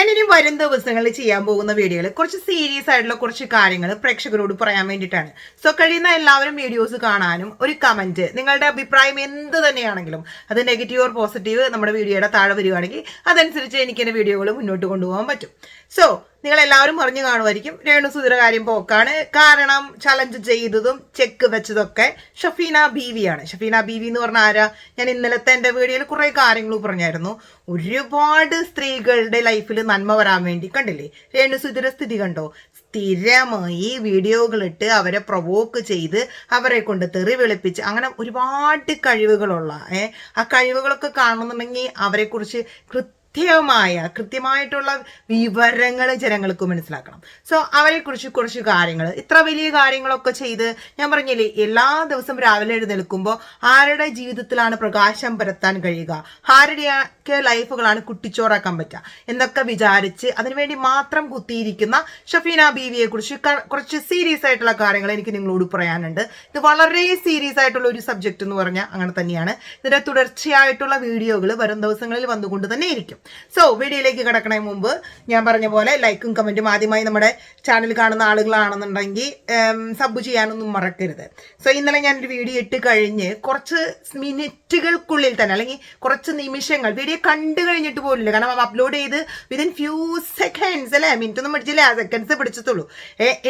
ഞാൻ ഇനി വരും ദിവസങ്ങളിൽ ചെയ്യാൻ പോകുന്ന വീഡിയോയിൽ കുറച്ച് സീരിയസ് ആയിട്ടുള്ള കുറച്ച് കാര്യങ്ങൾ പ്രേക്ഷകരോട് പറയാൻ വേണ്ടിയിട്ടാണ്. സോ കഴിയുന്ന എല്ലാവരും വീഡിയോസ് കാണാനും ഒരു കമന്റ് നിങ്ങളുടെ അഭിപ്രായം എന്ത് തന്നെയാണെങ്കിലും അത് നെഗറ്റീവ് ഓർ പോസിറ്റീവ് നമ്മുടെ വീഡിയോയുടെ താഴെ വരികയാണെങ്കിൽ അതനുസരിച്ച് എനിക്ക് എന്റെ വീഡിയോകൾ മുന്നോട്ട് കൊണ്ടുപോകാൻ പറ്റും. സോ നിങ്ങൾ എല്ലാവരും പറഞ്ഞു കാണുമായിരിക്കും. രേണു സുധീര കാര്യം പോക്കാണ്. കാരണം ചലഞ്ച് ചെയ്തതും ചെക്ക് വെച്ചതൊക്കെ ഷഫീന ബീവിയാണ് ഷഫീന ബീവി എന്ന് പറഞ്ഞ ആരാ? ഞാൻ ഇന്നലത്തെ എന്റെ വീഡിയോയിൽ കുറേ കാര്യങ്ങൾ പറഞ്ഞായിരുന്നു. ഒരുപാട് സ്ത്രീകളുടെ ലൈഫിൽ നന്മ വരാൻ വേണ്ടി കണ്ടില്ലേ? രേണു സുധീര സ്ഥിതി കണ്ടോ? സ്ഥിരമായി വീഡിയോകളിട്ട് അവരെ പ്രൊവോക്ക് ചെയ്ത് അവരെ കൊണ്ട് തെറി വിളിപ്പിച്ച് അങ്ങനെ ഒരുപാട് കഴിവുകളുള്ള ആ കഴിവുകളൊക്കെ കാണണമെന്നുണ്ടെങ്കിൽ അവരെക്കുറിച്ച് കൃത്യ കൃത്യമായ കൃത്യമായിട്ടുള്ള വിവരങ്ങൾ ജനങ്ങൾക്ക് മനസ്സിലാക്കണം. സോ അവരെ കുറിച്ച് കുറച്ച് കാര്യങ്ങൾ. ഇത്ര വലിയ കാര്യങ്ങളൊക്കെ ചെയ്ത് ഞാൻ പറഞ്ഞില്ലേ എല്ലാ ദിവസവും രാവിലെ എഴുന്നേൽക്കുമ്പോൾ ആരുടെ ജീവിതത്തിലാണ് പ്രകാശം പരത്താൻ കഴിയുക? ആരുടെയൊക്കെ ലൈഫുകളാണ് കുട്ടിച്ചോറാക്കാൻ പറ്റുക? എന്നൊക്കെ വിചാരിച്ച് അതിനുവേണ്ടി മാത്രം കുത്തിയിരിക്കുന്ന ഷഫീന ബീവിയെ കുറിച്ച് കുറച്ച് സീരിയസ് ആയിട്ടുള്ള കാര്യങ്ങൾ എനിക്ക് നിങ്ങളോട് പറയാനുണ്ട്. ഇത് വളരെ സീരിയസ് ആയിട്ടുള്ള ഒരു സബ്ജക്റ്റ് എന്ന് പറഞ്ഞാൽ അങ്ങനെ തന്നെയാണ്. ഇതിന്റെ തുടർച്ചയായിട്ടുള്ള വീഡിയോകൾ വരും ദിവസങ്ങളിൽ വന്നുകൊണ്ട് തന്നെ ഇരിക്കും. സോ വീഡിയോയിലേക്ക് കിടക്കണേ മുമ്പ് ഞാൻ പറഞ്ഞ പോലെ ലൈക്കും കമന്റും ആദ്യമായി നമ്മുടെ ചാനൽ കാണുന്ന ആളുകളാണെന്നുണ്ടെങ്കിൽ സബ് ചെയ്യാനൊന്നും മറക്കരുത്. സോ ഇന്നലെ ഞാനൊരു വീഡിയോ ഇട്ട് കഴിഞ്ഞ് കുറച്ച് മിനിറ്റുകൾക്കുള്ളിൽ തന്നെ അല്ലെങ്കിൽ കുറച്ച് നിമിഷങ്ങൾ വീഡിയോ കണ്ടു കഴിഞ്ഞിട്ട് പോലില്ല കാരണം അപ്ലോഡ് ചെയ്ത് വിതിൻ ഫ്യൂ സെക്കൻഡ്സ് അല്ലേ? മിനിറ്റ് ഒന്നും പിടിച്ചില്ല സെക്കൻഡ്സ് പിടിച്ചത്തുള്ളൂ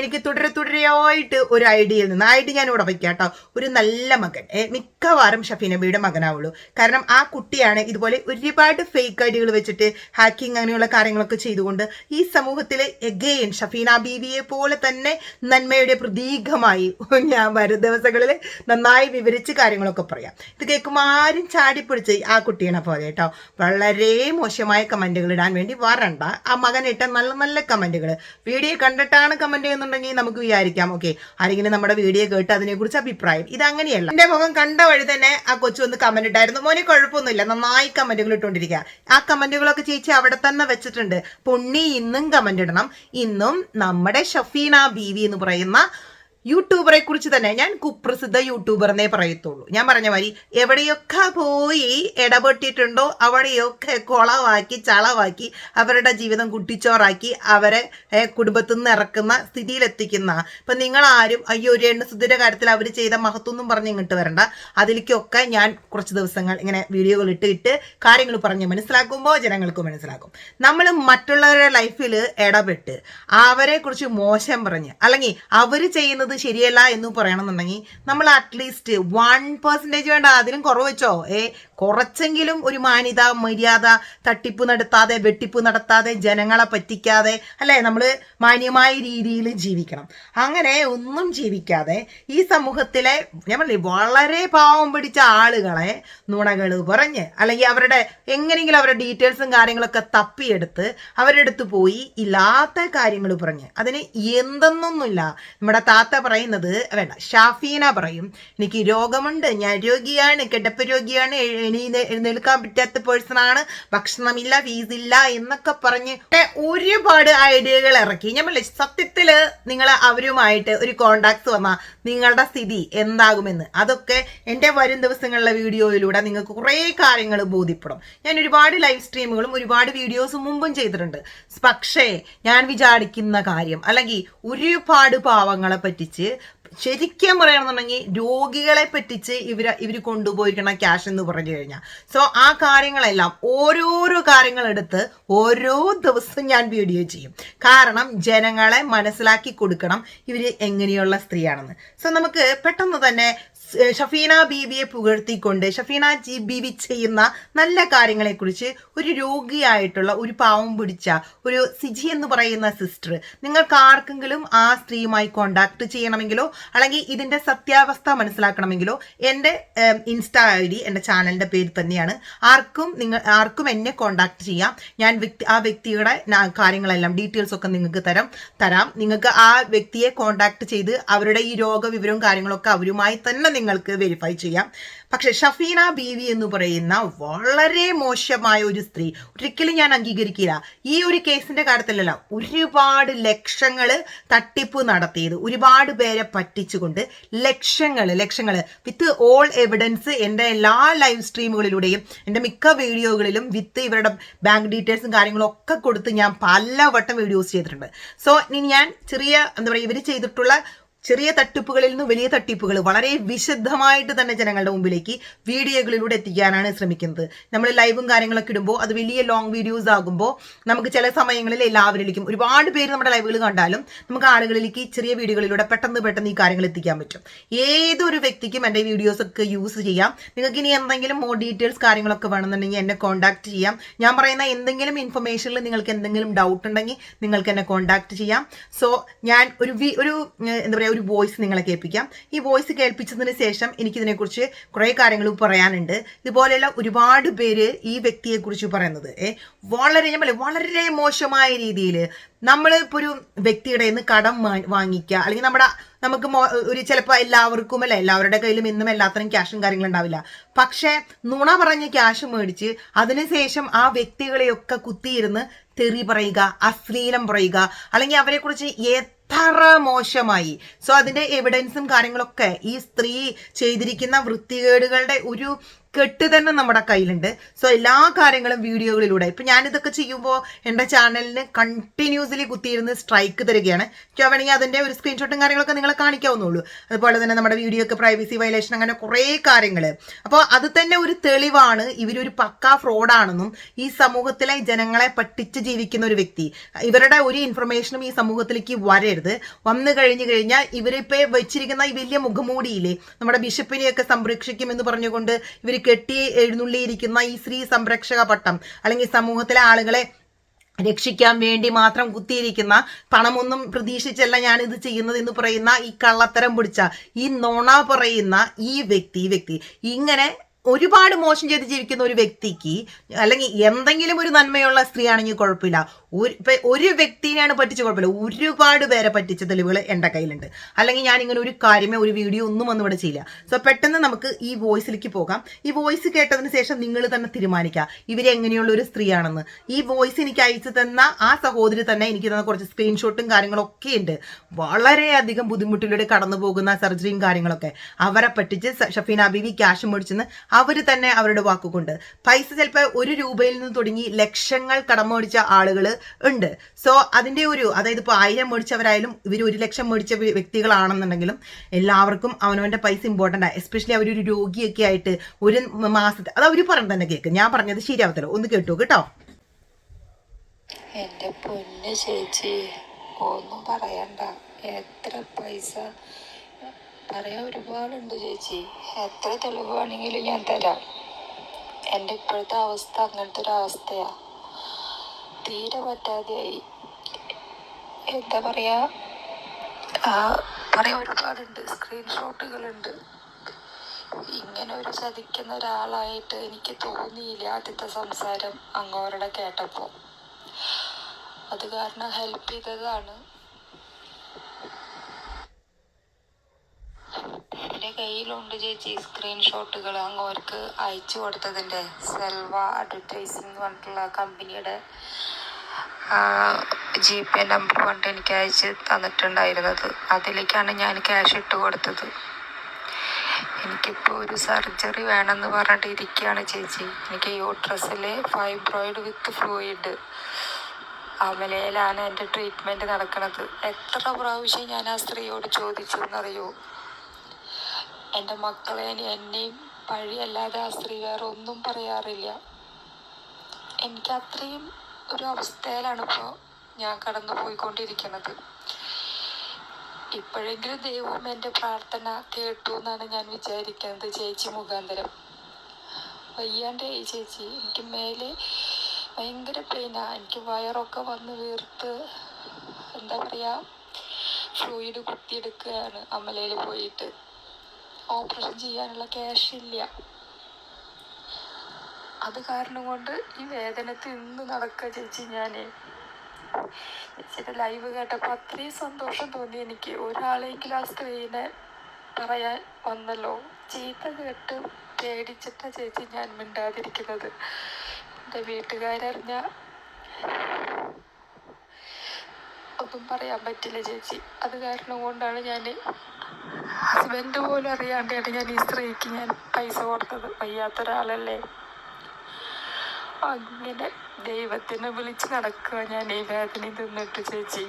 എനിക്ക് തുടരെ തുടരെയായിട്ട് ഒരു ഐഡിയയിൽ നിന്ന് ആയിട്ട് ഞാൻ ഇവിടെ വയ്ക്കാം കേട്ടോ ഒരു നല്ല മകൻ. മിക്കവാറും ഷഫീനബിയുടെ മകനാവുള്ളൂ. കാരണം ആ കുട്ടിയാണ് ഇതുപോലെ ഒരുപാട് ഫേക്ക് ഐഡിയകൾ വെച്ചിട്ട് ഹാക്കിംഗ് അങ്ങനെയുള്ള കാര്യങ്ങളൊക്കെ ചെയ്തുകൊണ്ട് ഈ സമൂഹത്തിലെ എഗെയിൻ ഷഫീന ബീവിയെ പോലെ തന്നെ നന്മയുടെ പ്രതീകമായി ഞാൻ വരും ദിവസങ്ങളിൽ നന്നായി വിവരിച്ച് കാര്യങ്ങളൊക്കെ പറയാം. ഇത് കേൾക്കുമ്പോൾ ആരും ചാടിപ്പിടിച്ച് ആ കുട്ടീനെ പോലെ കേട്ടോ. വളരെ മോശമായ കമന്റുകൾ ഇടാൻ വേണ്ടി വരണ്ട. ആ മകൻ ഇട്ട നല്ല നല്ല കമന്റുകൾ വീഡിയോ കണ്ടിട്ടാണ് കമന്റ് ചെയ്യുന്നുണ്ടെങ്കിൽ നമുക്ക് വിചാരിക്കാം ഓക്കെ ആരെങ്കിലും നമ്മുടെ വീഡിയോ കേട്ട് അതിനെക്കുറിച്ച് അഭിപ്രായം. ഇത് അങ്ങനെയല്ല. എന്റെ മുഖം കണ്ട വഴി തന്നെ ആ കൊച്ചു ഒന്ന് കമന്റ് ഇട്ടായിരുന്നു. മോനെ കുഴപ്പമൊന്നുമില്ല. നന്നായി കമന്റുകൾ ഇട്ടുകൊണ്ടിരിക്കുക. ആ കമന്റുകളൊക്കെ ചേച്ചി അവിടെ തന്നെ വെച്ചിട്ടുണ്ട്. പൊണ്ണി ഇന്നും കമന്റ് ഇടണം. ഇന്നും നമ്മുടെ ഷഫീന ബീവി എന്ന് പറയുന്ന യൂട്യൂബറെ കുറിച്ച് തന്നെ ഞാൻ കുപ്രസിദ്ധ യൂട്യൂബർ എന്നേ പറയത്തുള്ളൂ. ഞാൻ പറഞ്ഞ മാതിരി എവിടെയൊക്കെ പോയി ഇടപെട്ടിട്ടുണ്ടോ അവിടെയൊക്കെ കുളവാക്കി ചളവാക്കി അവരുടെ ജീവിതം കുട്ടിച്ചോറാക്കി അവരെ കുടുംബത്തിൽ നിന്ന് ഇറക്കുന്ന സ്ഥിതിയിലെത്തിക്കുന്ന. ഇപ്പം നിങ്ങൾ ആരും അയ്യോ ഒരു എണ്ണസുദ്ധിയുടെ കാര്യത്തിൽ അവർ ചെയ്ത മഹത്വമൊന്നും പറഞ്ഞ് ഇങ്ങോട്ട് വരണ്ട. അതിലേക്കൊക്കെ ഞാൻ കുറച്ച് ദിവസങ്ങൾ ഇങ്ങനെ വീഡിയോകൾ ഇട്ട് ഇട്ട് കാര്യങ്ങൾ പറഞ്ഞ് മനസ്സിലാക്കുമ്പോൾ ജനങ്ങൾക്ക് മനസ്സിലാക്കും. നമ്മൾ മറ്റുള്ളവരുടെ ലൈഫിൽ ഇടപെട്ട് അവരെ കുറിച്ച് മോശം പറഞ്ഞ് അല്ലെങ്കിൽ അവർ ചെയ്യുന്നത് ചെയ്യുന്നത് ശരിയല്ല എന്ന് പറയണമെന്നുണ്ടെങ്കിൽ നമ്മൾ അറ്റ്ലീസ്റ്റ് വൺ പെർസെന്റേജ് വേണ്ട അതിലും കുറവ് വെച്ചോ ഏ കുറച്ചെങ്കിലും ഒരു മാന്യത മര്യാദ തട്ടിപ്പ് നടത്താതെ വെട്ടിപ്പ് നടത്താതെ ജനങ്ങളെ പറ്റിക്കാതെ അല്ലേ? നമ്മൾ മാന്യമായ രീതിയിൽ ജീവിക്കണം. അങ്ങനെ ഒന്നും ജീവിക്കാതെ ഈ സമൂഹത്തിലെ ഞാൻ വളരെ പാവം പിടിച്ച ആളുകളെ നുണകൾ പറഞ്ഞ് അല്ലെങ്കിൽ അവരുടെ എങ്ങനെയെങ്കിലും അവരുടെ ഡീറ്റെയിൽസും കാര്യങ്ങളൊക്കെ തപ്പിയെടുത്ത് അവരുടെ അടുത്ത് പോയി ഇല്ലാത്ത കാര്യങ്ങൾ പറഞ്ഞ്. അതിന് എന്തെന്നൊന്നുമില്ല. നമ്മുടെ താത്ത പറയുന്നത് വേണ്ട ഷാഫീന പറയും. എനിക്ക് രോഗമുണ്ട് ഞാൻ രോഗിയാണ് കിടപ്പ് രോഗിയാണ് എഴുന്നേൽക്കാൻ പറ്റാത്ത പേഴ്സണാണ് ഭക്ഷണമില്ല ഫീസില്ല എന്നൊക്കെ പറഞ്ഞ് ഒരുപാട് ഐഡിയകൾ ഇറക്കി. ഞാൻ സത്യത്തിൽ നിങ്ങൾ അവരുമായിട്ട് ഒരു കോണ്ടാക്ട്സ് വന്നാൽ നിങ്ങളുടെ സ്ഥിതി എന്താകുമെന്ന്. അതൊക്കെ എന്റെ വരും ദിവസങ്ങളിലെ വീഡിയോയിലൂടെ നിങ്ങൾക്ക് കുറേ കാര്യങ്ങൾ ബോധ്യപ്പെടും. ഞാൻ ഒരുപാട് ലൈവ് സ്ട്രീമുകളും ഒരുപാട് വീഡിയോസും മുമ്പും ചെയ്തിട്ടുണ്ട്. പക്ഷേ ഞാൻ വിചാരിക്കുന്ന കാര്യം അല്ലെങ്കിൽ ഒരുപാട് പാവങ്ങളെ പറ്റിച്ച് ശരിക്കും പറയുകയാണെന്നുണ്ടെങ്കിൽ രോഗികളെ പറ്റിച്ച് ഇവർ ഇവർ കൊണ്ടുപോയിരിക്കണം ക്യാഷ് എന്ന് പറഞ്ഞു കഴിഞ്ഞാൽ സോ ആ കാര്യങ്ങളെല്ലാം ഓരോരോ കാര്യങ്ങളെടുത്ത് ഓരോ ദിവസം ഞാൻ വീഡിയോ ചെയ്യും. കാരണം ജനങ്ങളെ മനസ്സിലാക്കി കൊടുക്കണം ഇവർ എങ്ങനെയുള്ള സ്ത്രീയാണെന്ന്. സോ നമുക്ക് പെട്ടെന്ന് തന്നെ ഷഫീന ബീവിയെ പുകഴ്ത്തിക്കൊണ്ട് ഷഫീന ജി ബീവി ചെയ്യുന്ന നല്ല കാര്യങ്ങളെക്കുറിച്ച് ഒരു രോഗിയായിട്ടുള്ള ഒരു പാവം പിടിച്ച ഒരു സിജി എന്ന് പറയുന്ന സിസ്റ്റർ. നിങ്ങൾക്ക് ആർക്കെങ്കിലും ആ സ്ത്രീയുമായി കോണ്ടാക്ട് ചെയ്യണമെങ്കിലോ അല്ലെങ്കിൽ ഇതിന്റെ സത്യാവസ്ഥ മനസ്സിലാക്കണമെങ്കിലോ എന്റെ ഇൻസ്റ്റാ ഐ ഡി എന്റെ ചാനലിന്റെ പേര് തന്നെയാണ്. ആർക്കും നിങ്ങൾ ആർക്കും എന്നെ കോണ്ടാക്ട് ചെയ്യാം. ഞാൻ വ്യക്തി ആ വ്യക്തിയുടെ കാര്യങ്ങളെല്ലാം ഡീറ്റെയിൽസ് ഒക്കെ നിങ്ങൾക്ക് തരാം. തരാം. നിങ്ങൾക്ക് ആ വ്യക്തിയെ കോണ്ടാക്ട് ചെയ്ത് അവരുടെ ഈ രോഗവിവരവും കാര്യങ്ങളൊക്കെ അവരുമായി തന്നെ നിങ്ങൾക്ക് വെരിഫൈ ചെയ്യാം. പക്ഷെ ഷഫീന ബീവി എന്ന് പറയുന്ന വളരെ മോശമായ ഒരു സ്ത്രീ ഒരിക്കലും ഞാൻ അംഗീകരിക്കില്ല. ഈ ഒരു കേസിന്റെ കാര്യത്തിലല്ല ഒരുപാട് ലക്ഷങ്ങൾ തട്ടിപ്പ് നടത്തിയത്. ഒരുപാട് പേരെ പറ്റിച്ചുകൊണ്ട് ലക്ഷങ്ങൾ ലക്ഷങ്ങൾ വിത്ത് ഓൾ എവിഡൻസ് എന്റെ എല്ലാ ലൈവ് സ്ട്രീമുകളിലൂടെയും എന്റെ മിക്ക വീഡിയോകളിലും വിത്ത് ഇവരുടെ ബാങ്ക് ഡീറ്റെയിൽസും കാര്യങ്ങളും ഒക്കെ കൊടുത്ത് ഞാൻ പലവട്ടം വീഡിയോസ് ചെയ്തിട്ടുണ്ട്. സോ ഇനി ഞാൻ ചെറിയ എന്താ പറയുക ഇവർ ചെയ്തിട്ടുള്ള ചെറിയ തട്ടിപ്പുകളിൽ നിന്ന് വലിയ തട്ടിപ്പുകൾ വളരെ വിശദമായിട്ട് തന്നെ ജനങ്ങളുടെ മുമ്പിലേക്ക് വീഡിയോകളിലൂടെ എത്തിക്കാനാണ് ശ്രമിക്കുന്നത്. നമ്മൾ ലൈവും കാര്യങ്ങളൊക്കെ ഇടുമ്പോൾ അത് വലിയ ലോങ് വീഡിയോസ് ആകുമ്പോൾ നമുക്ക് ചില സമയങ്ങളിൽ എല്ലാവരിലേക്കും ഒരുപാട് പേര് നമ്മുടെ ലൈവുകൾ കണ്ടാലും നമുക്ക് ആളുകളിലേക്ക് ചെറിയ വീഡിയോകളിലൂടെ പെട്ടെന്ന് പെട്ടെന്ന് ഈ കാര്യങ്ങൾ എത്തിക്കാൻ പറ്റും. ഏതൊരു വ്യക്തിക്കും എന്റെ വീഡിയോസ് ഒക്കെ യൂസ് ചെയ്യാം. നിങ്ങൾക്ക് ഇനി എന്തെങ്കിലും മോർ ഡീറ്റെയിൽസ് കാര്യങ്ങളൊക്കെ വേണമെന്നുണ്ടെങ്കിൽ എന്നെ കോൺടാക്ട് ചെയ്യാം. ഞാൻ പറയുന്ന എന്തെങ്കിലും ഇൻഫർമേഷനിൽ നിങ്ങൾക്ക് എന്തെങ്കിലും ഡൗട്ട് ഉണ്ടെങ്കിൽ നിങ്ങൾക്ക് എന്നെ കോൺടാക്ട് ചെയ്യാം. സോ ഞാൻ ഒരു ഒരു എന്താ പറയുക ഒരു വോയിസ് നിങ്ങളെ കേൾപ്പിക്കാം. ഈ വോയിസ് കേൾപ്പിച്ചതിന് ശേഷം എനിക്കിതിനെക്കുറിച്ച് കുറേ കാര്യങ്ങൾ പറയാനുണ്ട്. ഇതുപോലെയുള്ള ഒരുപാട് പേര് ഈ വ്യക്തിയെക്കുറിച്ച് പറയുന്നത്. ഏ വളരെ ഞാൻ പറയാം വളരെ മോശമായ രീതിയിൽ നമ്മൾ ഇപ്പോൾ ഒരു വ്യക്തിയുടെ നിന്ന് കടം വാങ്ങിക്കുക അല്ലെങ്കിൽ നമ്മുടെ നമുക്ക് ഒരു ചിലപ്പോൾ എല്ലാവർക്കും അല്ല എല്ലാവരുടെ കയ്യിലും ഇന്നും എല്ലാത്തിനും ക്യാഷും കാര്യങ്ങളും ഉണ്ടാവില്ല. പക്ഷേ നുണ പറഞ്ഞ് ക്യാഷ് മേടിച്ച് അതിനുശേഷം ആ വ്യക്തികളെയൊക്കെ കുത്തിയിരുന്ന് തെറി പറയുക അശ്ലീലം പറയുക അല്ലെങ്കിൽ അവരെക്കുറിച്ച് എത്ര മോശമായി. സോ അതിന്റെ എവിഡൻസും കാര്യങ്ങളൊക്കെ ഈ സ്ത്രീ ചെയ്തിരിക്കുന്ന വൃത്തികേടുകളുടെ ഒരു കെട്ട് തന്നെ നമ്മുടെ കയ്യിലുണ്ട്. സോ എല്ലാ കാര്യങ്ങളും വീഡിയോകളിലൂടെ. ഇപ്പൊ ഞാനിതൊക്കെ ചെയ്യുമ്പോൾ എന്റെ ചാനലിന് കണ്ടിന്യൂസ്ലി കുത്തിയിരുന്ന് സ്ട്രൈക്ക് തരികയാണ്. വേണമെങ്കിൽ അതിന്റെ ഒരു സ്ക്രീൻഷോട്ടും കാര്യങ്ങളൊക്കെ നിങ്ങളെ കാണിക്കാവുന്നുള്ളൂ അതുപോലെ തന്നെ നമ്മുടെ വീഡിയോ ഒക്കെ പ്രൈവസി വയലേഷൻ അങ്ങനെ കുറേ കാര്യങ്ങൾ അപ്പോൾ അത് തന്നെ ഒരു തെളിവാണ്. ഇവരൊരു പക്കാ ഫ്രോഡാണെന്നും ഈ സമൂഹത്തിലെ ജനങ്ങളെ പറ്റിച്ച് ജീവിക്കുന്ന ഒരു വ്യക്തി. ഇവരുടെ ഒരു ഇൻഫർമേഷനും ഈ സമൂഹത്തിലേക്ക് വരരുത്. വന്നു കഴിഞ്ഞു കഴിഞ്ഞാൽ ഇവരിപ്പോ വെച്ചിരിക്കുന്ന ഈ വലിയ മുഖമൂടിയില്ലേ നമ്മുടെ ബിഷപ്പിനെയൊക്കെ സംരക്ഷിക്കും എന്ന് പറഞ്ഞുകൊണ്ട് ഇവർ കെട്ടി എഴുന്നള്ളിയിരിക്കുന്ന ഈ സ്ത്രീ സംരക്ഷക പട്ടം അല്ലെങ്കിൽ സമൂഹത്തിലെ ആളുകളെ രക്ഷിക്കാൻ വേണ്ടി മാത്രം കുത്തിയിരിക്കുന്ന പണമൊന്നും പ്രതീക്ഷിച്ചല്ല ഞാൻ ഇത് ചെയ്യുന്നത് എന്ന് പറയുന്ന ഈ കള്ളത്തരം പിടിച്ച ഈ നോണ പറയുന്ന ഈ വ്യക്തി ഈ വ്യക്തി ഇങ്ങനെ ഒരുപാട് മോശം ചെയ്ത് ജീവിക്കുന്ന ഒരു വ്യക്തിക്ക് അല്ലെങ്കിൽ എന്തെങ്കിലും ഒരു നന്മയുള്ള സ്ത്രീ ആണെങ്കിൽ കുഴപ്പമില്ല. ഒരു ഇപ്പൊ ഒരു വ്യക്തിനെയാണ് പറ്റിച്ച കുഴപ്പമില്ല. ഒരുപാട് പേരെ പറ്റിച്ച തെളിവുകൾ എന്റെ കയ്യിലുണ്ട്. അല്ലെങ്കിൽ ഞാൻ ഇങ്ങനെ ഒരു കാര്യമേ ഒരു വീഡിയോ ഒന്നും ഒന്നും ഇവിടെ ചെയ്യില്ല. സോ പെട്ടെന്ന് നമുക്ക് ഈ വോയിസിലേക്ക് പോകാം. ഈ വോയിസ് കേട്ടതിന് ശേഷം നിങ്ങൾ തന്നെ തീരുമാനിക്കുക. ഇവരെങ്ങനെയുള്ള ഒരു സ്ത്രീയാണെന്ന്. ഈ വോയിസ് എനിക്ക് അയച്ചു തന്ന ആ സഹോദരി തന്നെ എനിക്ക് തന്ന കുറച്ച് സ്ക്രീൻഷോട്ടും കാര്യങ്ങളൊക്കെ ഉണ്ട്. വളരെയധികം ബുദ്ധിമുട്ടിലൂടെ കടന്നു പോകുന്ന സർജറിയും കാര്യങ്ങളൊക്കെ. അവരെ പറ്റിച്ച് ഷഫീന ബീവി ക്യാഷ് മേടിച്ചെന്ന് അവർ തന്നെ അവരുടെ വാക്കുകൊണ്ട്. പൈസ ചിലപ്പോൾ ഒരു രൂപയിൽ നിന്ന് തുടങ്ങി ലക്ഷങ്ങൾ കടം ആളുകൾ ഉണ്ട്. സോ അതിന്റെ ഒരു അതായത് ഇപ്പോൾ ആയിരം മേടിച്ചവരായാലും ഇവർ ഒരു ലക്ഷം മേടിച്ച വ്യക്തികളാണെന്നുണ്ടെങ്കിലും എല്ലാവർക്കും അവനവന്റെ പൈസ ഇമ്പോർട്ടന്റ് ആണ് എസ്പെഷ്യലി അവരൊരു രോഗിയൊക്കെ ആയിട്ട് ഒരു മാസത്തെ അത് അവർ പറഞ്ഞത് തന്നെ കേൾക്കും ഞാൻ പറഞ്ഞത് ശരിയാവത്തില്ല. ഒന്ന് കേട്ടു കേട്ടോ. എന്റെ പൊന്ന് ചേച്ചി ഒന്നും പറയണ്ട. എത്ര പൈസ? പറയാൻ ഒരുപാടുണ്ട് ചേച്ചി. എത്ര തെളിവ് വേണമെങ്കിലും ഞാൻ തരാം. എന്റെ ഇപ്പോഴത്തെ അവസ്ഥ അങ്ങനത്തെ ഒരു അവസ്ഥയാ. തീരെ പറ്റാതെയായി എന്താ പറയാ ആ, പറയാൻ ഒരുപാടുണ്ട്. സ്ക്രീൻഷോട്ടുകളുണ്ട്. ഇങ്ങനെ ഒരു ചതിക്കുന്ന ഒരാളായിട്ട് എനിക്ക് തോന്നിയില്ല ആദ്യത്തെ സംസാരം അങ്ങോരുടെ കേട്ടപ്പോ അത് കാരണം ഹെൽപ്പ് ചെയ്തതാണ് എന്റെ കയ്യിലുണ്ട് ചേച്ചി. സ്ക്രീൻഷോട്ടുകൾ അങ്ങ് അവർക്ക് അയച്ചു കൊടുത്തതിന്റെ സെൽവ അഡ്വർടൈസിംഗ് എന്ന് പറഞ്ഞിട്ടുള്ള കമ്പനിയുടെ ജി പേ നമ്പർ കൊണ്ട് എനിക്ക് അയച്ച് തന്നിട്ടുണ്ടായിരുന്നത്. അതിലേക്കാണ് ഞാൻ ക്യാഷ് ഇട്ട് കൊടുത്തത്. എനിക്കിപ്പോൾ ഒരു സർജറി വേണമെന്ന് പറഞ്ഞിട്ട് ഇരിക്കുകയാണ് ചേച്ചി. എനിക്ക് യൂട്രസിലെ ഫൈബ്രോയിഡ് വിത്ത് ഫ്ലൂയിഡ് അമലയിലാണ് എന്റെ ട്രീറ്റ്മെന്റ് നടക്കുന്നത്. എത്ര പ്രാവശ്യം ഞാൻ ആ സ്ത്രീയോട് ചോദിച്ചു എന്നറിയോ എന്റെ മക്കളെ എന്നെയും പഴിയല്ലാതെ ആ സ്ത്രീ വേറെ ഒന്നും പറയാറില്ല. എനിക്ക് അത്രയും ഒരു അവസ്ഥയിലാണ് ഇപ്പോൾ ഞാൻ കടന്നു പോയിക്കൊണ്ടിരിക്കുന്നത്. ഇപ്പോഴെങ്കിലും ദൈവം എന്റെ പ്രാർത്ഥന കേട്ടു എന്നാണ് ഞാൻ വിചാരിക്കുന്നത് ചേച്ചി മുഖാന്തരം. ഈ ചേച്ചി. എനിക്ക് മേലെ ഭയങ്കര പെയിനാ എനിക്ക് വയറൊക്കെ വന്ന് വീർത്ത് എന്താ പറയുക ഫ്ലൂയിഡ് കുത്തിയെടുക്കുകയാണ് അമലയിൽ പോയിട്ട്. ഓപ്പറേഷൻ ചെയ്യാനുള്ള ക്യാഷ് ഇല്ല. അത് കാരണം കൊണ്ട് ഈ വേദനത്തിൽ ഇന്ന് നടക്കുക ചേച്ചി ഞാൻ ചേച്ചിയുടെ ലൈവ് കേട്ടപ്പോൾ അത്രയും സന്തോഷം തോന്നി എനിക്ക്. ഒരാളെങ്കിലും ആ സ്ത്രീനെ പറയാൻ വന്നല്ലോ. ചീത്ത കേട്ട് പേടിച്ചിട്ടാണ് ചേച്ചി ഞാൻ മിണ്ടാതിരിക്കുന്നത്. എന്റെ വീട്ടുകാരറിഞ്ഞ ഒന്നും പറയാൻ പറ്റില്ല ചേച്ചി. അത് കാരണം കൊണ്ടാണ് ഞാൻ ഹസ്ബൻഡ് പോലും അറിയാണ്ടാണ് ഞാൻ ഈ സ്ത്രീക്ക് ഞാൻ പൈസ കൊടുത്തത്. വയ്യാത്ത ഒരാളല്ലേ അങ്ങനെ ദൈവത്തിനെ വിളിച്ച് നടക്കുക ഞാൻ ഈ വേദന തിന്നിട്ട് ചേച്ചി.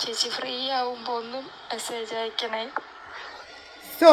ചേച്ചി ഫ്രീ ആവുമ്പോൾ ഒന്നും മെസ്സേജ് അയക്കണേ. സോ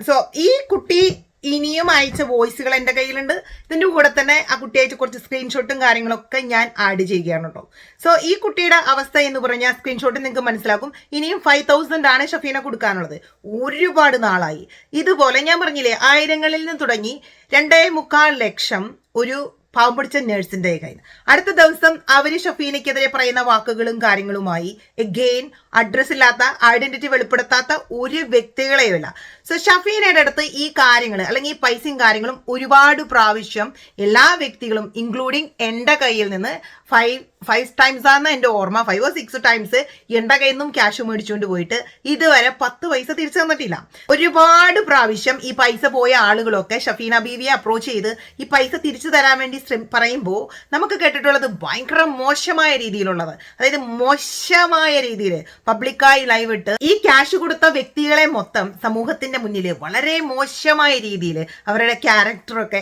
സോ ഈ കുട്ടി ഇനിയും അയച്ച വോയിസുകൾ എന്റെ കയ്യിലുണ്ട്. ഇതിന്റെ കൂടെ തന്നെ ആ കുട്ടി അയച്ച കുറച്ച് സ്ക്രീൻഷോട്ടും കാര്യങ്ങളൊക്കെ ഞാൻ ആഡ് ചെയ്യുകയാണ് കേട്ടോ സോ ഈ കുട്ടിയുടെ അവസ്ഥ എന്ന് പറഞ്ഞാൽ സ്ക്രീൻഷോട്ട് നിങ്ങൾക്ക് മനസ്സിലാക്കും. ഇനിയും ഫൈവ് തൗസൻഡ് ആണ് ഷഫീന കൊടുക്കാനുള്ളത്. ഒരുപാട് നാളായി. ഇതുപോലെ ഞാൻ പറഞ്ഞില്ലേ ആയിരങ്ങളിൽ നിന്ന് തുടങ്ങി രണ്ടേ മുക്കാൽ ലക്ഷം ഒരു പാവം പിടിച്ച നഴ്സിന്റെ കയ്യിൽ അടുത്ത ദിവസം അവർ ഷഫീനയ്ക്കെതിരെ പറയുന്ന വാക്കുകളും കാര്യങ്ങളുമായി എഗെയിൻ അഡ്രസ് ഇല്ലാത്ത ഐഡന്റിറ്റി വെളിപ്പെടുത്താത്ത ഒരു വ്യക്തികളെയുമില്ല. സോ ഷഫീനയുടെ അടുത്ത് ഈ കാര്യങ്ങൾ അല്ലെങ്കിൽ ഈ പൈസയും കാര്യങ്ങളും ഒരുപാട് പ്രാവശ്യം എല്ലാ വ്യക്തികളും ഇൻക്ലൂഡിങ് എന്റെ കയ്യിൽ നിന്ന് ഫൈവ് ഫൈവ് ടൈംസ് ആണ് എന്റെ ഓർമ്മ. ഫൈവ് സിക്സ് ടൈംസ് എന്റെ കയ്യിൽ നിന്നും ക്യാഷ് മേടിച്ചുകൊണ്ട് പോയിട്ട് ഇതുവരെ പത്ത് പൈസ തിരിച്ചു തന്നിട്ടില്ല. ഒരുപാട് പ്രാവശ്യം ഈ പൈസ പോയ ആളുകളൊക്കെ ഷഫീന ബീവിയെ അപ്രോച്ച് ചെയ്ത് ഈ പൈസ തിരിച്ചു തരാൻ വേണ്ടി പറയുമ്പോൾ നമുക്ക് കേട്ടിട്ടുള്ളത് ഭയങ്കര മോശമായ രീതിയിലുള്ളത്. അതായത് മോശമായ രീതിയിൽ പബ്ലിക്കായി ലൈവ് ഇട്ട് ഈ ക്യാഷ് കൊടുത്ത വ്യക്തികളെ മൊത്തം സമൂഹത്തിന്റെ മുന്നിൽ വളരെ മോശമായ രീതിയിൽ അവരുടെ ക്യാരക്ടറൊക്കെ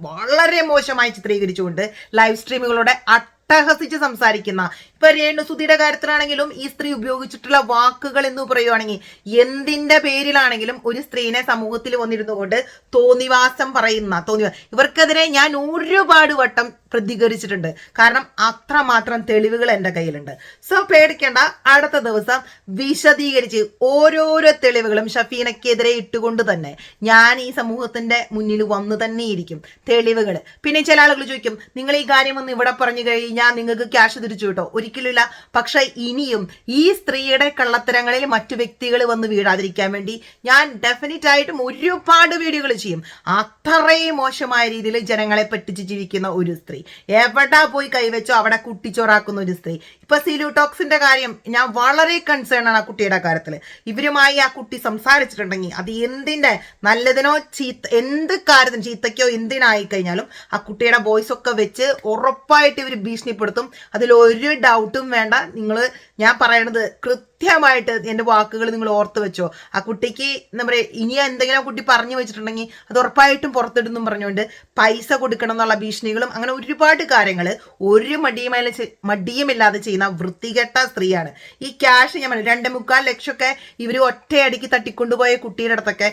വളരെ മോശമായി ചിത്രീകരിച്ചുകൊണ്ട് ലൈവ് സ്ട്രീമുകളുടെ അട്ടഹസിച്ച് സംസാരിക്കുന്ന ഇപ്പൊ രേണുസുതിയുടെ കാര്യത്തിലാണെങ്കിലും ഈ സ്ത്രീ ഉപയോഗിച്ചിട്ടുള്ള വാക്കുകൾ എന്ന് പറയുവാണെങ്കിൽ എന്തിന്റെ പേരിലാണെങ്കിലും ഒരു സ്ത്രീനെ സമൂഹത്തിൽ വന്നിരുന്നു കൊണ്ട് തോന്നിവാസം പറയുന്ന തോന്നിവാ ഇവർക്കെതിരെ ഞാൻ ഒരുപാട് വട്ടം പ്രതികരിച്ചിട്ടുണ്ട്. കാരണം അത്രമാത്രം തെളിവുകൾ എന്റെ കയ്യിലുണ്ട്. സോ പേടിക്കേണ്ട. അടുത്ത ദിവസം വിശദീകരിച്ച് ഓരോരോ തെളിവുകളും ഷഫീനക്കെതിരെ ഇട്ടുകൊണ്ട് തന്നെ ഞാൻ ഈ സമൂഹത്തിന്റെ മുന്നിൽ വന്നു തന്നെ ഇരിക്കും തെളിവുകൾ. പിന്നെ ചില ആളുകൾ ചോദിക്കും നിങ്ങൾ ഈ കാര്യം ഒന്ന് ഇവിടെ പറഞ്ഞു കഴിഞ്ഞാൽ നിങ്ങൾക്ക് ക്യാഷ് തിരിച്ചു കിട്ടോ? ഒരിക്കലുമില്ല പക്ഷെ ഇനിയും ഈ സ്ത്രീയുടെ കള്ളത്തരങ്ങളിൽ മറ്റു വ്യക്തികൾ വന്ന് വീഴാതിരിക്കാൻ വേണ്ടി ഞാൻ ഡെഫിനറ്റ് ആയിട്ടും ഒരുപാട് വീഡിയോകൾ ചെയ്യും. അത്രയും മോശമായ രീതിയിൽ ജനങ്ങളെ പറ്റിച്ച് ജീവിക്കുന്ന ഒരു സ്ത്രീ. എവിടെ പോയി കൈവച്ചോ അവിടെ കുട്ടിച്ചോറാക്കുന്ന ഒരു സ്ത്രീ. ഇപ്പൊ സിലൂട്ടോക്സിന്റെ കാര്യം ഞാൻ വളരെ കൺസേൺ ആണ് ആ കുട്ടിയുടെ കാര്യത്തിൽ ഇവരുമായി ആ കുട്ടി സംസാരിച്ചിട്ടുണ്ടെങ്കിൽ അത് എന്തിന്റെ നല്ലതിനോ ചീത്ത എന്ത് കാര്യത്തിനും ചീത്തയ്ക്കോ എന്തിനായി കഴിഞ്ഞാലും ആ കുട്ടിയുടെ വോയിസ് ഒക്കെ വെച്ച് ഉറപ്പായിട്ട് ഇവർ ഭീഷണിപ്പെടുത്തും. അതിൽ ഒരു ഡൗട്ടും വേണ്ട. നിങ്ങൾ ഞാൻ പറയണത് കൃത്യമായിട്ട് എന്റെ വാക്കുകൾ നിങ്ങൾ ഓർത്ത് വെച്ചോ. ആ കുട്ടിക്ക് എന്താ പറയുക ഇനി എന്തെങ്കിലും കുട്ടി പറഞ്ഞു വെച്ചിട്ടുണ്ടെങ്കിൽ അത് ഉറപ്പായിട്ടും പുറത്തിടുന്നും പറഞ്ഞുകൊണ്ട് പൈസ കൊടുക്കണം എന്നുള്ള ഭീഷണികളും അങ്ങനെ ഒരുപാട് കാര്യങ്ങൾ ഒരു മടിയുമായി മടിയുമില്ലാതെ ചെയ്യുന്ന വൃത്തികെട്ട സ്ത്രീയാണ്. ഈ ക്യാഷ് ഞാൻ പറഞ്ഞു രണ്ട് മുക്കാൽ ലക്ഷമൊക്കെ ഇവർ ഒറ്റയടിക്ക് തട്ടിക്കൊണ്ടുപോയ കുട്ടിയുടെ അടുത്തൊക്കെ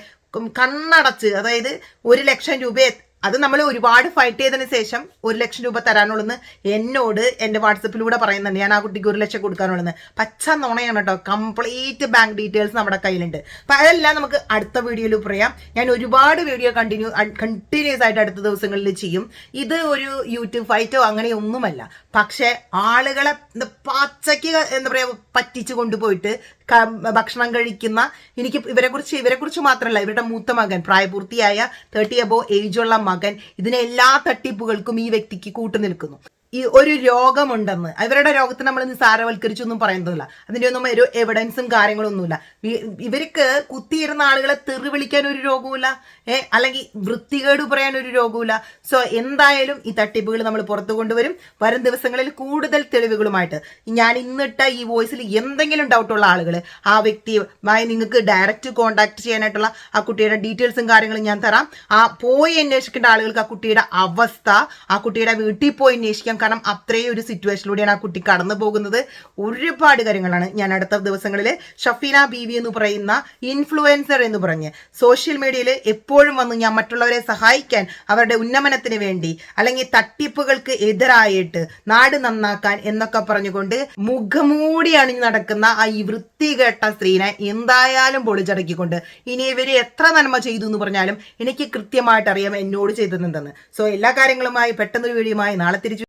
കണ്ണടച്ച് അതായത് ഒരു ലക്ഷം രൂപ അത് നമ്മൾ ഒരുപാട് ഫൈറ്റ് ചെയ്തതിന് ശേഷം ഒരു ലക്ഷം രൂപ തരാനുള്ളെന്ന് എന്നോട് എന്റെ വാട്സപ്പിലൂടെ പറയുന്നുണ്ട്. ഞാൻ ആ കുട്ടിക്ക് ഒരു ലക്ഷം കൊടുക്കാനുള്ളത് പച്ച നുണയാണ് കേട്ടോ കംപ്ലീറ്റ് ബാങ്ക് ഡീറ്റെയിൽസ് നമ്മുടെ കയ്യിലുണ്ട്. അപ്പം അതെല്ലാം നമുക്ക് അടുത്ത വീഡിയോയിൽ പറയാം. ഞാൻ ഒരുപാട് വീഡിയോ കണ്ടിന്യൂ കണ്ടിന്യൂസ് ആയിട്ട് അടുത്ത ദിവസങ്ങളിൽ ചെയ്യും. ഇത് ഒരു യൂട്യൂബ് ഫൈറ്റോ അങ്ങനെയൊന്നുമല്ല പക്ഷേ ആളുകളെ പച്ചയ്ക്ക് എന്താ പറയുക പറ്റിച്ചു കൊണ്ടുപോയിട്ട് ഭക്ഷണം കഴിക്കുന്ന എനിക്ക് ഇവരെ കുറിച്ച് ഇവരെ കുറിച്ച് മാത്രമല്ല ഇവരുടെ മൂത്ത മകൻ പ്രായപൂർത്തിയായ തേർട്ടി അബോ ഏജുള്ള മകൻ ഇതിനെ എല്ലാ തട്ടിപ്പുകൾക്കും ഈ വ്യക്തിക്ക് കൂട്ടു നിൽക്കുന്നു ഈ ഒരു രോഗമുണ്ടെന്ന്. ഇവരുടെ രോഗത്തെ നമ്മൾ നിസാരവൽക്കരിച്ചൊന്നും പറയുന്നതല്ല. അതിന്റെ ഒന്നും ഒരു എവിഡൻസും കാര്യങ്ങളൊന്നുമില്ല. ഇവർക്ക് കുത്തിയിരുന്ന ആളുകളെ തെറി വിളിക്കാൻ ഒരു രോഗവുമില്ല. ഏ അല്ലെങ്കിൽ വൃത്തികേട് പറയാൻ ഒരു രോഗവുമില്ല. സോ എന്തായാലും ഈ തട്ടിപ്പുകൾ നമ്മൾ പുറത്തു കൊണ്ടുവരും. വരും ദിവസങ്ങളിൽ കൂടുതൽ തെളിവുകളുമായിട്ട്. ഞാൻ ഇന്നിട്ട ഈ വോയിസിൽ എന്തെങ്കിലും ഡൗട്ടുള്ള ആളുകൾ ആ വ്യക്തിയുമായി നിങ്ങൾക്ക് ഡയറക്റ്റ് കോൺടാക്ട് ചെയ്യാനായിട്ടുള്ള ആ കുട്ടിയുടെ ഡീറ്റെയിൽസും കാര്യങ്ങളും ഞാൻ തരാം. ആ പോയി അന്വേഷിക്കേണ്ട ആളുകൾക്ക് ആ കുട്ടിയുടെ അവസ്ഥ ആ കുട്ടിയുടെ വീട്ടിൽ പോയി അന്വേഷിക്കാം കാരണം അത്രയും ഒരു സിറ്റുവേഷനിലൂടെയാണ് ആ കുട്ടി കടന്നു പോകുന്നത്. ഒരുപാട് കാര്യങ്ങളാണ് ഞാൻ അടുത്ത ദിവസങ്ങളിൽ ഷഫീന ബീവി എന്ന് പറയുന്ന ഇൻഫ്ലുവൻസർ എന്ന് പറഞ്ഞ് സോഷ്യൽ മീഡിയയിൽ എപ്പോഴും വന്ന് ഞാൻ മറ്റുള്ളവരെ സഹായിക്കാൻ അവരുടെ ഉന്നമനത്തിന് വേണ്ടി അല്ലെങ്കിൽ തട്ടിപ്പുകൾക്ക് എതിരായിട്ട് നാട് നന്നാക്കാൻ എന്നൊക്കെ പറഞ്ഞുകൊണ്ട് മുഖമൂടി അണിഞ്ഞു നടക്കുന്ന ആ ഈ വൃത്തികെട്ട സ്ത്രീനെ എന്തായാലും പൊളിച്ചടക്കിക്കൊണ്ട് ഇനി ഇവർ എത്ര നന്മ ചെയ്തു എന്ന് പറഞ്ഞാലും എനിക്ക് കൃത്യമായിട്ട് അറിയാം എന്നോട് ചെയ്തതെന്തെന്ന്. സോ എല്ലാ കാര്യങ്ങളുമായി പെട്ടെന്നൊരു വീഡിയോയുമായി നാളെ തിരിച്ചു